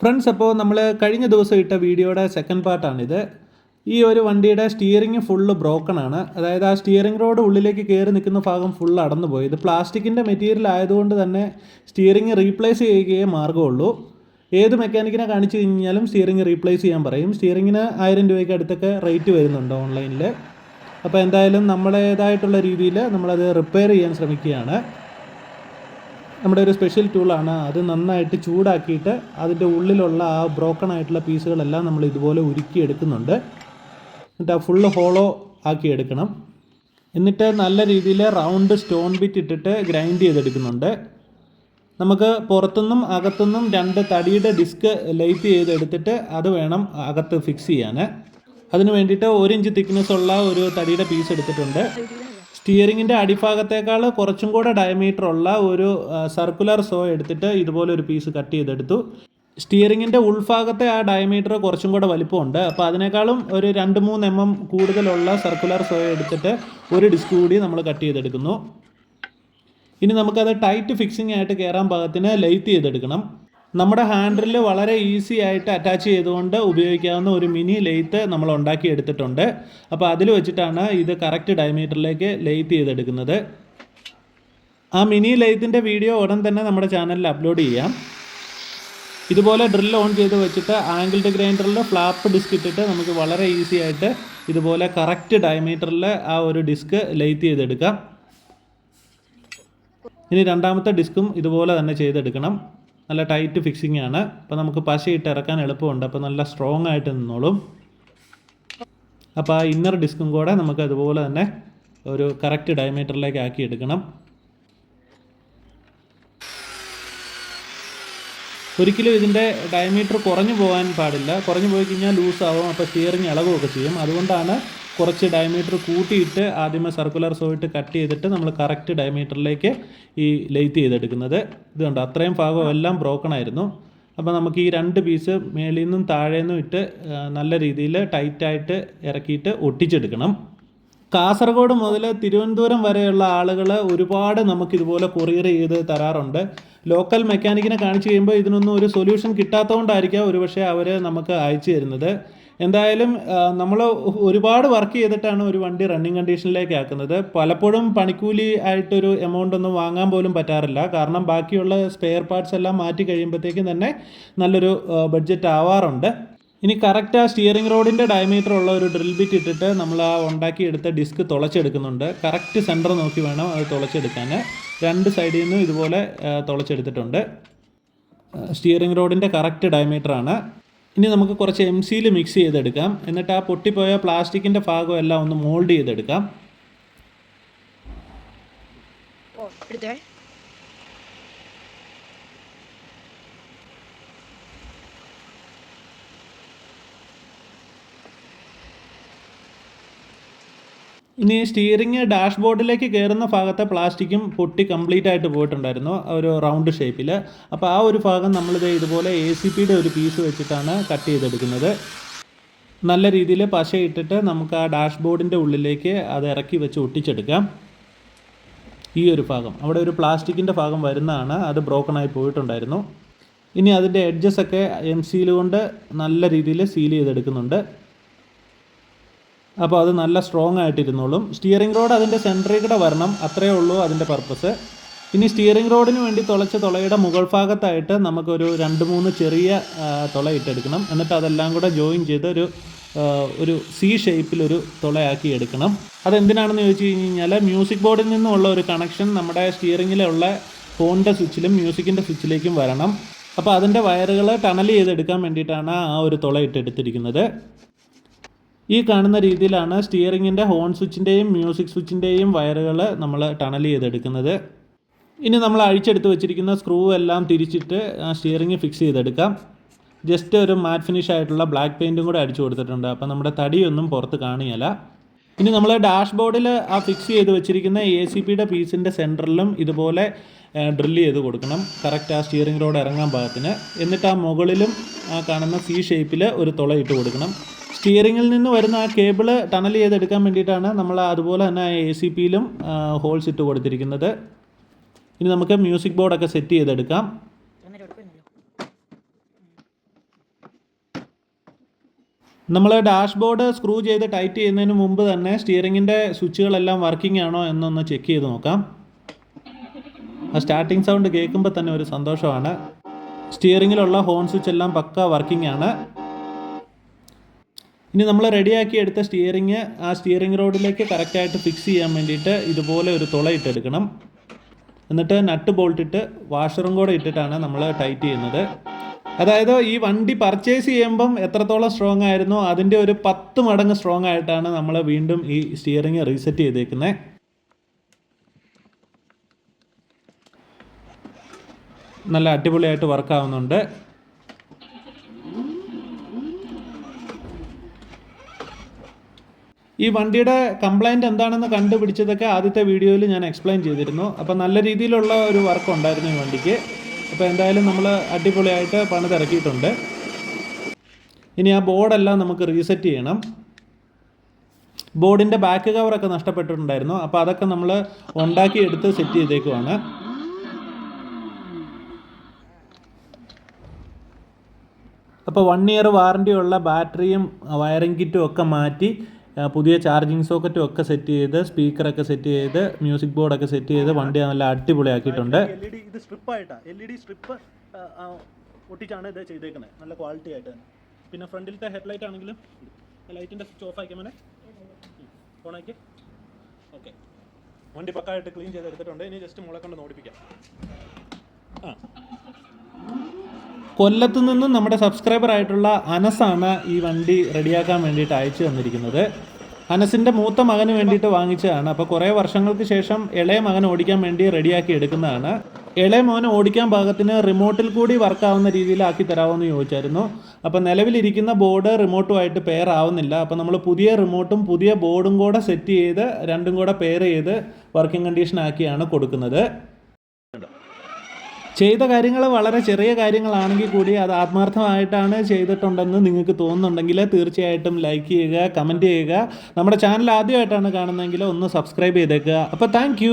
Friends അപ്പോൾ നമ്മൾ കഴിഞ്ഞ ദിവസം ഇട്ട വീഡിയോയുടെ സെക്കൻഡ് പാർട്ടാണിത് ഈ ഒരു വണ്ടിയുടെ സ്റ്റിയറിംഗ് ഫുള്ള് ബ്രോക്കൺ ആണ്. അതായത് ആ സ്റ്റിയറിംഗ് റോഡ് ഉള്ളിലേക്ക് കയറി നിൽക്കുന്ന ഭാഗം ഫുൾ അടന്നു പോയി ഇത് പ്ലാസ്റ്റിക്കിന്റെ മെറ്റീരിയൽ ആയതുകൊണ്ട് തന്നെ സ്റ്റിയറിംഗ് റീപ്ലേസ് ചെയ്യുകയേ മാർഗമുള്ളൂ ഏത് മെക്കാനിക്കിനെ കാണിച്ചു കഴിഞ്ഞാലും സ്റ്റിയറിംഗ് റീപ്ലേസ് ചെയ്യാൻ പറയും. സ്റ്റിയറിങ്ങിന് ആയിരം രൂപയ്ക്ക് അടുത്തൊക്കെ റേറ്റ് വരുന്നുണ്ട് ഓൺലൈനിൽ അപ്പോൾ എന്തായാലും നമ്മളേതായിട്ടുള്ള രീതിയിൽ നമ്മളത് റിപ്പയർ ചെയ്യാൻ ശ്രമിക്കുകയാണ്. നമ്മുടെ ഒരു സ്പെഷ്യൽ ടൂളാണ് അത് നന്നായിട്ട് ചൂടാക്കിയിട്ട് അതിന്റെ ഉള്ളിലുള്ള ആ ബ്രോക്കൺ ആയിട്ടുള്ള പീസുകളെല്ലാം നമ്മൾ ഇതുപോലെ ഉരുക്കി എടുക്കുന്നുണ്ട്. എന്നിട്ട് ആ ഫുള്ള് ഹോളോ ആക്കി എടുക്കണം. എന്നിട്ട് നല്ല രീതിയിൽ റൗണ്ട് സ്റ്റോൺ ബിറ്റ് ഇട്ടിട്ട് ഗ്രൈൻഡ് ചെയ്തെടുക്കുന്നുണ്ട്. നമുക്ക് പുറത്തുനിന്നും അകത്തുനിന്നും രണ്ട് തടിയുടെ ഡിസ്ക് ലൈറ്റ് ചെയ്തെടുത്തിട്ട് അത് വേണം അകത്ത് ഫിക്സ് ചെയ്യാൻ. അതിന് വേണ്ടിയിട്ട് ഒരു ഇഞ്ച് തിക്നെസ് ഉള്ള ഒരു തടിയുടെ പീസ് എടുത്തിട്ടുണ്ട്. സ്റ്റിയറിങ്ങിന്റെ അടിഭാഗത്തേക്കാൾ കുറച്ചും കൂടെ ഡയമീറ്റർ ഉള്ള ഒരു സർക്കുലർ സോ എടുത്തിട്ട് ഇതുപോലെ ഒരു പീസ് കട്ട് ചെയ്തെടുത്തു. സ്റ്റിയറിങ്ങിന്റെ ഉൾഭാഗത്തെ ആ ഡയമീറ്റർ കുറച്ചും കൂടെ വലിപ്പമുണ്ട്. അപ്പോൾ അതിനേക്കാളും ഒരു രണ്ട് മൂന്ന് എം എം കൂടുതലുള്ള സർക്കുലർ സോ എടുത്തിട്ട് ഒരു ഡിസ്ക് കൂടി നമ്മൾ കട്ട് ചെയ്തെടുക്കുന്നു. ഇനി നമുക്കത് ടൈറ്റ് ഫിക്സിംഗ് ആയിട്ട് കയറാൻ ഭാഗത്തിന് ലൈറ്റ് ചെയ്തെടുക്കണം. നമ്മുടെ ഹാൻഡിൽ വളരെ ഈസി ആയിട്ട് അറ്റാച്ച് ചെയ്തുകൊണ്ട് ഉപയോഗിക്കാവുന്ന ഒരു മിനി ലെയ്ത്ത് നമ്മൾ ഉണ്ടാക്കി എടുത്തിട്ടുണ്ട്. അപ്പോൾ അതിൽ വെച്ചിട്ടാണ് ഇത് കറക്റ്റ് ഡയമീറ്ററിലേക്ക് ലെയ്ത്ത് ചെയ്തെടുക്കുന്നത്. ആ മിനി ലെയ്ത്തിന്റെ വീഡിയോ ഉടൻ തന്നെ നമ്മുടെ ചാനലിൽ അപ്ലോഡ് ചെയ്യാം. ഇതുപോലെ ഡ്രിൽ ഓൺ ചെയ്ത് വെച്ചിട്ട് ആംഗിൾഡ് ഗ്രൈൻഡറിൽ ഫ്ലാപ്പ് ഡിസ്ക് ഇട്ടിട്ട് നമുക്ക് വളരെ ഈസി ആയിട്ട് ഇതുപോലെ കറക്റ്റ് ഡയമീറ്ററിൽ ആ ഒരു ഡിസ്ക് ലെയ്ത്ത് ചെയ്തെടുക്കാം. ഇനി രണ്ടാമത്തെ ഡിസ്കും ഇതുപോലെ തന്നെ ചെയ്തെടുക്കണം. നല്ല ടൈറ്റ് ഫിക്സിംഗ് ആണ്. അപ്പോൾ നമുക്ക് പശയിട്ട് ഇറക്കാൻ എളുപ്പമുണ്ട്. അപ്പോൾ നല്ല സ്ട്രോങ് ആയിട്ട് നിന്നോളും. അപ്പോൾ ആ ഇന്നർ ഡിസ്കും കൂടെ നമുക്ക് അതുപോലെ തന്നെ ഒരു കറക്റ്റ് ഡയമീറ്ററിലേക്ക് ആക്കി എടുക്കണം. ഒരിക്കലും ഇതിന്റെ ഡയമീറ്റർ കുറഞ്ഞു പോകാൻ പാടില്ല. കുറഞ്ഞു പോയി കഴിഞ്ഞാൽ ലൂസാവും അപ്പോൾ സ്റ്റിയറിങ് ഇളകുമൊക്കെ ചെയ്യും. അതുകൊണ്ടാണ് കുറച്ച് ഡയമീറ്റർ കൂട്ടിയിട്ട് ആദ്യമേ സർക്കുലർ സോയിട്ട് കട്ട് ചെയ്തിട്ട് നമ്മൾ കറക്റ്റ് ഡയമീറ്ററിലേക്ക് ഈ ലെയ്ത്ത് ചെയ്തെടുക്കുന്നത്. ഇത് കണ്ടോ? അത്രയും ഭാഗം എല്ലാം ബ്രോക്കൺ ആയിരുന്നു. അപ്പോൾ നമുക്ക് ഈ രണ്ട് പീസ് മേളിൽ നിന്നും താഴെ നിന്നും ഇട്ട് നല്ല രീതിയിൽ ടൈറ്റായിട്ട് ഇറക്കിയിട്ട് ഒട്ടിച്ചെടുക്കണം. കാസർഗോഡ് മുതൽ തിരുവനന്തപുരം വരെയുള്ള ആളുകൾ ഒരുപാട് നമുക്കിതുപോലെ കൊറിയർ ചെയ്ത് തരാറുണ്ട്. ലോക്കൽ മെക്കാനിക്കിനെ കാണിച്ചു കഴിയുമ്പോൾ ഇതിനൊന്നും ഒരു സൊല്യൂഷൻ കിട്ടാത്തതുകൊണ്ടായിരിക്കാം ഒരുപക്ഷെ അവർ നമുക്ക് അയച്ചു തരുന്നത്. എന്തായാലും നമ്മൾ ഒരുപാട് വർക്ക് ചെയ്തിട്ടാണ് ഒരു വണ്ടി റണ്ണിങ് കണ്ടീഷനിലേക്ക് ആക്കുന്നത്. പലപ്പോഴും പണിക്കൂലി ആയിട്ടൊരു എമൗണ്ട് ഒന്നും വാങ്ങാൻ പോലും പറ്റാറില്ല. കാരണം ബാക്കിയുള്ള സ്പെയർ പാർട്സ് എല്ലാം മാറ്റി കഴിയുമ്പോഴത്തേക്കും തന്നെ നല്ലൊരു ബഡ്ജറ്റ് ആവാറുണ്ട്. ഇനി കറക്റ്റ് ആ സ്റ്റിയറിംഗ് റോഡിന്റെ ഡയമീറ്റർ ഉള്ള ഒരു ഡ്രിൽ ബിറ്റ് ഇട്ടിട്ട് നമ്മൾ ആ ഉണ്ടാക്കിയെടുത്ത ഡിസ്ക് തുളച്ചെടുക്കുന്നുണ്ട്. കറക്റ്റ് സെന്റർ നോക്കി വേണം അത് തുളച്ചെടുക്കാൻ രണ്ട് സൈഡിൽ നിന്നും ഇതുപോലെ തുളച്ചെടുത്തിട്ടുണ്ട്. സ്റ്റിയറിംഗ് റോഡിന്റെ കറക്റ്റ് ഡയമീറ്റർ ആണ്. ഇനി നമുക്ക് കുറച്ച് എം സിയിൽ മിക്സ് ചെയ്തെടുക്കാം. എന്നിട്ട് ആ പൊട്ടിപ്പോയ പ്ലാസ്റ്റിക്കിന്റെ ഭാഗം എല്ലാം ഒന്ന് മോൾഡ് ചെയ്തെടുക്കാം. ഇനി സ്റ്റിയറിംഗ് ഡാഷ്ബോർഡിലേക്ക് കയറുന്ന ഭാഗത്തെ പ്ലാസ്റ്റിക്കും പൊട്ടി കംപ്ലീറ്റ് ആയിട്ട് പോയിട്ടുണ്ടായിരുന്നു ഒരു റൗണ്ട് ഷേപ്പിൽ അപ്പോൾ ആ ഒരു ഭാഗം നമ്മളിത് ഇതുപോലെ എ സി പിയുടെ ഒരു പീസ് വെച്ചിട്ടാണ് കട്ട് ചെയ്തെടുക്കുന്നത്. നല്ല രീതിയിൽ പശ ഇട്ടിട്ട് നമുക്ക് ആ ഡാഷ്ബോർഡിന്റെ ഉള്ളിലേക്ക് അത് ഇറക്കി വെച്ച് ഒട്ടിച്ചെടുക്കാം. ഈ ഒരു ഭാഗം. അവിടെ ഒരു പ്ലാസ്റ്റിക്കിന്റെ ഭാഗം വരുന്നതാണ് അത് ബ്രോക്കൺ ആയി പോയിട്ടുണ്ടായിരുന്നു. ഇനി അതിന്റെ എഡ്ജസ് ഒക്കെ എം സീൽ കൊണ്ട് നല്ല രീതിയിൽ സീൽ ചെയ്തെടുക്കുന്നുണ്ട്. അപ്പോൾ അത് നല്ല സ്ട്രോങ് ആയിട്ടിരുന്നോളും. സ്റ്റിയറിംഗ് റോഡ് അതിന്റെ സെന്ററിൽ കൂടെ വരണം. അത്രയേ ഉള്ളൂ അതിന്റെ പർപ്പസ് ഇനി സ്റ്റിയറിംഗ് റോഡിന് വേണ്ടി തുളച്ച തുളയുടെ മുകൾ ഭാഗത്തായിട്ട് നമുക്കൊരു രണ്ട് മൂന്ന് ചെറിയ തുള ഇട്ടെടുക്കണം. എന്നിട്ട് അതെല്ലാം കൂടെ ജോയിൻ ചെയ്ത് ഒരു ഒരു സി ഷേപ്പിലൊരു തുളയാക്കി എടുക്കണം. അതെന്തിനാണെന്ന് ചോദിച്ചു കഴിഞ്ഞാൽ മ്യൂസിക് ബോർഡിൽ നിന്നുള്ള ഒരു കണക്ഷൻ നമ്മുടെ സ്റ്റിയറിങ്ങിലുള്ള ഫോണിന്റെ സ്വിച്ചിലും മ്യൂസിക്കിന്റെ സ്വിച്ചിലേക്കും വരണം. അപ്പോൾ അതിന്റെ വയറുകൾ ടണൽ ചെയ്തെടുക്കാൻ വേണ്ടിയിട്ടാണ് ആ ഒരു തുള ഇട്ടെടുത്തിരിക്കുന്നത്. ഈ കാണുന്ന രീതിയിലാണ് സ്റ്റിയറിങ്ങിന്റെ ഹോൺ സ്വിച്ചിന്റെയും മ്യൂസിക് സ്വിച്ചിന്റെയും വയറുകൾ നമ്മൾ ടണൽ ചെയ്തെടുക്കുന്നത്. ഇനി നമ്മൾ അഴിച്ചെടുത്ത് വെച്ചിരിക്കുന്ന സ്ക്രൂ എല്ലാം തിരിച്ചിട്ട് സ്റ്റിയറിങ് ഫിക്സ് ചെയ്തെടുക്കാം. ജസ്റ്റ് ഒരു മാറ്റ് ഫിനിഷ് ആയിട്ടുള്ള ബ്ലാക്ക് പെയിന്റും കൂടെ അടിച്ചു കൊടുത്തിട്ടുണ്ട്. അപ്പോൾ നമ്മുടെ തടിയൊന്നും പുറത്ത് കാണിയല്ല. ഇനി നമ്മൾ ഡാഷ് ബോർഡിൽ ആ ഫിക്സ് ചെയ്ത് വെച്ചിരിക്കുന്ന എ സി പിയുടെ പീസിന്റെ സെന്ററിലും ഇതുപോലെ ഡ്രില്ല് ചെയ്ത് കൊടുക്കണം. കറക്റ്റ് ആ സ്റ്റിയറിംഗ് റോഡ് ഇറങ്ങാൻ പാകത്തിന്. എന്നിട്ട് ആ മുകളിലും ആ കാണുന്ന സി ഷേപ്പിൽ ഒരു തുള ഇട്ട് കൊടുക്കണം. സ്റ്റിയറിങ്ങിൽ നിന്ന് വരുന്ന ആ കേബിൾ ടണൽ ചെയ്തെടുക്കാൻ വേണ്ടിയിട്ടാണ് നമ്മൾ അതുപോലെ തന്നെ എ സി പിയിലും ഹോൾസ് ഇട്ട് കൊടുത്തിരിക്കുന്നത്. ഇനി നമുക്ക് മ്യൂസിക് ബോർഡൊക്കെ സെറ്റ് ചെയ്തെടുക്കാം. നമ്മൾ ഡാഷ് നമ്മൾ ഡാഷ്ബോർഡ് സ്ക്രൂ ചെയ്ത് ടൈറ്റ് ചെയ്യുന്നതിന് മുമ്പ് തന്നെ സ്റ്റിയറിങ്ങിന്റെ സ്വിച്ചുകളെല്ലാം വർക്കിംഗ് ആണോ എന്നൊന്ന് ചെക്ക് ചെയ്ത് നോക്കാം. ആ സ്റ്റാർട്ടിംഗ് സൗണ്ട് കേൾക്കുമ്പോൾ തന്നെ ഒരു സന്തോഷമാണ്. സ്റ്റിയറിങ്ങിലുള്ള ഹോൺ സ്വിച്ച് എല്ലാം പക്ക വർക്കിംഗ് ആണ്. ഇനി നമ്മൾ റെഡിയാക്കി എടുത്ത സ്റ്റിയറിങ് ആ സ്റ്റിയറിംഗ് റോഡിലേക്ക് കറക്റ്റായിട്ട് ഫിക്സ് ചെയ്യാൻ വേണ്ടിയിട്ട് ഇതുപോലെ ഒരു തുള ഇട്ടെടുക്കണം. എന്നിട്ട് നട്ട് ബോൾട്ടിട്ട് വാഷറും കൂടെ ഇട്ടിട്ടാണ് നമ്മൾ ടൈറ്റ് ചെയ്യുന്നത്. അതായത് ഈ വണ്ടി പർച്ചേസ് ചെയ്യുമ്പം എത്രത്തോളം സ്ട്രോങ് ആയിരുന്നോ അതിന്റെ ഒരു പത്ത് മടങ്ങ് സ്ട്രോങ് ആയിട്ടാണ് നമ്മൾ വീണ്ടും ഈ സ്റ്റിയറിംഗ് റീസെറ്റ് ചെയ്തേക്കുന്നത് നല്ല അടിപൊളിയായിട്ട് വർക്ക് ഈ വണ്ടിയുടെ കംപ്ലൈന്റ് എന്താണെന്ന് കണ്ടുപിടിച്ചതൊക്കെ ആദ്യത്തെ വീഡിയോയിൽ ഞാൻ എക്സ്പ്ലെയിൻ ചെയ്തിരുന്നു. അപ്പോൾ നല്ല രീതിയിലുള്ള ഒരു വർക്ക് ഉണ്ടായിരുന്നു ഈ വണ്ടിക്ക്. അപ്പോൾ എന്തായാലും നമ്മൾ അടിപൊളിയായിട്ട് പണിതിറക്കിയിട്ടുണ്ട്. ഇനി ആ ബോർഡെല്ലാം നമുക്ക് റീസെറ്റ് ചെയ്യണം. ബോർഡിന്റെ ബാക്ക് കവറൊക്കെ നഷ്ടപ്പെട്ടിട്ടുണ്ടായിരുന്നു. അപ്പോൾ അതൊക്കെ നമ്മൾ ഉണ്ടാക്കി എടുത്ത് സെറ്റ് ചെയ്തേക്കുവാണ്. അപ്പോൾ വൺ ഇയർ വാറണ്ടി ഉള്ള ബാറ്ററിയും വയറിംഗ് കിറ്റും ഒക്കെ മാറ്റി പുതിയ ചാർജിങ് സോക്കറ്റും ഒക്കെ സെറ്റ് ചെയ്ത് സ്പീക്കറൊക്കെ സെറ്റ് ചെയ്ത് മ്യൂസിക് ബോർഡൊക്കെ സെറ്റ് ചെയ്ത് വണ്ടി നല്ല അടിപൊളിയാക്കിയിട്ടുണ്ട്. ഇത് സ്ട്രിപ്പ് ആയിട്ടാണ് എൽ ഇ ഡി സ്ട്രിപ്പ് ഇത് ചെയ്തേക്കുന്നത്. നല്ല ക്വാളിറ്റി ആയിട്ട് പിന്നെ ഫ്രണ്ടിലത്തെ ഹെഡ്ലൈറ്റ് ആണെങ്കിലും ലൈറ്റിന്റെ സ്വിച്ച് ഓഫ് ആക്കിയാൽ മേലെ ഓണാക്കി ഓക്കെ വണ്ടി പക്കായിട്ട് ക്ലീൻ ചെയ്തെടുത്തിട്ടുണ്ട്. ഇനി ജസ്റ്റ് മുളെ കൊണ്ട് നോടിപ്പിക്കാം ആ. കൊല്ലത്ത് നിന്നും നമ്മുടെ സബ്സ്ക്രൈബർ ആയിട്ടുള്ള അനസാണ് ഈ വണ്ടി റെഡിയാക്കാൻ വേണ്ടിയിട്ട് അയച്ചു തന്നിരിക്കുന്നത്. അനസിന്റെ മൂത്ത മകന് വേണ്ടിയിട്ട് വാങ്ങിച്ചതാണ്. അപ്പോൾ കുറേ വർഷങ്ങൾക്ക് ശേഷം ഇളയ മകൻ ഓടിക്കാൻ വേണ്ടി റെഡിയാക്കി എടുക്കുന്നതാണ്. ഇളയ മോന് ഓടിക്കാൻ ഭാഗത്തിന് റിമോട്ടിൽ കൂടി വർക്കാവുന്ന രീതിയിലാക്കി തരാമെന്ന് ചോദിച്ചായിരുന്നു. അപ്പോൾ നിലവിലിരിക്കുന്ന ബോർഡ് റിമോട്ടുമായിട്ട് പെയർ ആവുന്നില്ല. അപ്പോൾ നമ്മൾ പുതിയ റിമോട്ടും പുതിയ ബോർഡും കൂടെ സെറ്റ് ചെയ്ത് രണ്ടും കൂടെ പെയർ ചെയ്ത് വർക്കിംഗ് കണ്ടീഷൻ ആക്കിയാണ് കൊടുക്കുന്നത്. ചെയ്ത കാര്യങ്ങൾ വളരെ ചെറിയ കാര്യങ്ങളാണെങ്കിൽ കൂടി അത് ആത്മാർത്ഥമായിട്ടാണ് ചെയ്തിട്ടുണ്ടെന്ന് നിങ്ങൾക്ക് തോന്നുന്നുണ്ടെങ്കിൽ തീർച്ചയായിട്ടും ലൈക്ക് ചെയ്യുക കമന്റ് ചെയ്യുക. നമ്മുടെ ചാനൽ ആദ്യമായിട്ടാണ് കാണുന്നതെങ്കിൽ ഒന്ന് സബ്സ്ക്രൈബ് ചെയ്തേക്കുക. അപ്പോൾ താങ്ക്